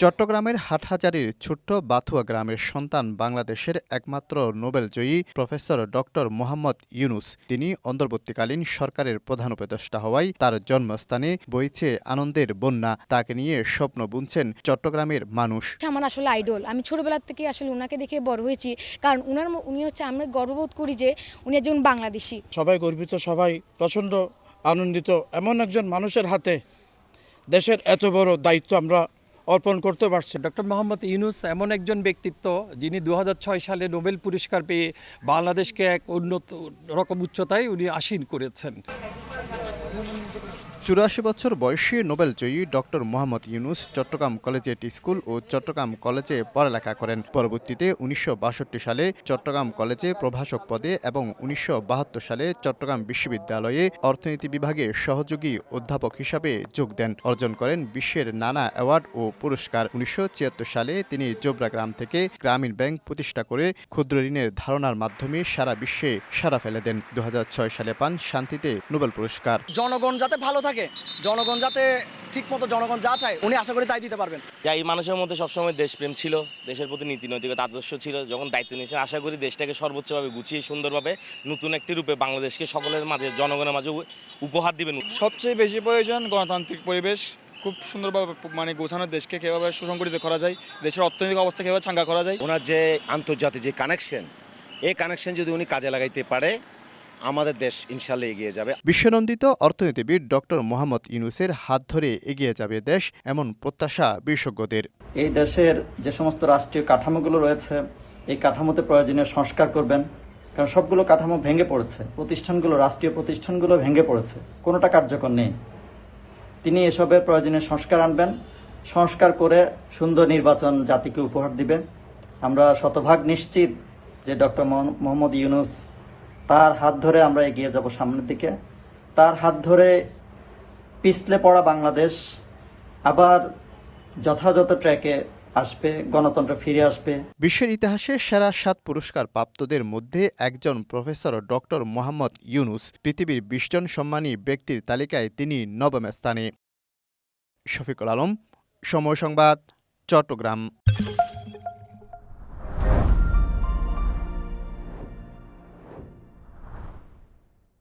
চট্টগ্রামের হাটহাজারির ছোট্ট বাথুয়া গ্রামের সন্তান বাংলাদেশের একমাত্র নোবেলজয়ী প্রফেসর ডক্টর মোহাম্মদ ইউনুস। তিনি অন্তর্বর্তীকালীন সরকারের প্রধান উপদেষ্টা হওয়ায় তার জন্মস্থানে বইছে আনন্দের বন্যা। তাকে নিয়ে স্বপ্ন বুনছেন চট্টগ্রামের মানুষ। আমার আসলে আইডল। আমি ছোটবেলার থেকে আসলে ওনাকে দেখে বড় হয়েছি। কারণ উনার উনি হচ্ছে আমরা গর্ববোধ করি যে উনি একজন বাংলাদেশি। সবাই গর্বিত সবাই প্রচণ্ড আনন্দিত। এমন একজন মানুষের হাতে দেশের এত বড় দায়িত্ব আমরা অর্পণ করতে পারছি ডক্টর মোহাম্মদ ইউনুস এমন একজন ব্যক্তিত্ব, যিনি দু হাজার ছয় সালে নোবেল পুরস্কার পেয়ে বাংলাদেশকে এক উন্নত রকম উচ্চতায় উনি আসীন করেছেন। চুরাশি বছর বয়সী নোবেল জয়ী ডক্টর মোহাম্মদ ইউনুস চট্টগ্রাম কলেজে স্কুল ও চট্টগ্রাম কলেজে পড়ালেখা করেন। পরবর্তীতে উনিশশো বাষট্টি সালে চট্টগ্রাম কলেজে প্রভাষক পদে এবং উনিশশো বাহাত্তর সালে চট্টগ্রাম বিশ্ববিদ্যালয়ে অর্থনীতি বিভাগে সহযোগী অধ্যাপক হিসাবে যোগ দেন। অর্জন করেন বিশ্বের নানা অ্যাওয়ার্ড ও পুরস্কার। উনিশশো ছিয়াত্তর সালে তিনি জোবরা গ্রাম থেকে গ্রামীণ ব্যাংক প্রতিষ্ঠা করে ক্ষুদ্র ঋণের ধারণার মাধ্যমে সারা বিশ্বে সারা ফেলে দেন। দু হাজার ছয় সালে পান শান্তিতে নোবেল পুরস্কার। জনগণ যাতে ভালো থাকে জনগণ যাতে ঠিক মতো জনগণ যা চায় উনি আশা করি তাই দিতে পারবেন। যা এই মানুষের মধ্যে সবসময় দেশপ্রেম ছিল দেশের প্রতি নীতি নৈতিকতা আদর্শ ছিল যখন দায়িত্ব নিয়েছেন আশা করি দেশটাকে সর্বোচ্চভাবে গুছিয়ে সুন্দরভাবে নতুন একটি রূপে বাংলাদেশকে সকলের মাঝে জনগণের মাঝে উপহার দিবেন। সবচেয়ে বেশি প্রয়োজন গণতান্ত্রিক পরিবেশ খুব সুন্দরভাবে মানে গোছানো দেশকে কীভাবে সুসংগঠিত করা যায় দেশের অর্থনৈতিক অবস্থা কীভাবে চাঙ্গা করা যায়। ওনার যে আন্তর্জাতিক যে কানেকশন এই কানেকশন যদি উনি কাজে লাগাইতে পারে আমাদের দেশ ইনশাল্লাহ এগিয়ে যাবে। বিশ্বনন্দিত অর্থনীতিবিদ ডক্টর মোহাম্মদ ইউনুসের হাত ধরে এগিয়ে যাবে দেশ এমন প্রত্যাশা বিশেষজ্ঞদের। এই দেশের যে সমস্ত রাষ্ট্রীয় কাঠামোগুলো রয়েছে এই কাঠামোতে প্রয়োজনীয় সংস্কার করবেন কারণ সবগুলো কাঠামো ভেঙে পড়েছে। প্রতিষ্ঠানগুলো রাষ্ট্রীয় প্রতিষ্ঠানগুলো ভেঙে পড়েছে। কোনোটা কার্যকর নেই। তিনি এসবের প্রয়োজনীয় সংস্কার আনবেন। সংস্কার করে সুন্দর নির্বাচন জাতিকে উপহার দিবে আমরা শতভাগ নিশ্চিত যে ডক্টর মোহাম্মদ ইউনুস তার হাত ধরে আমরা এগিয়ে যাব সামনের দিকে। তার হাত ধরে পিছলে পড়া বাংলাদেশ আবার যথাযথ ট্র্যাকে আসবে, গণতন্ত্র ফিরে আসবে। বিশ্বের ইতিহাসে সেরা সাত পুরস্কার প্রাপ্তদের মধ্যে একজন প্রফেসর ডক্টর মোহাম্মদ ইউনুস পৃথিবীর বিশজন সম্মানী ব্যক্তির তালিকায় তিনি নবম স্থানে। শফিকুল আলম, সময় সংবাদ, চট্টগ্রাম।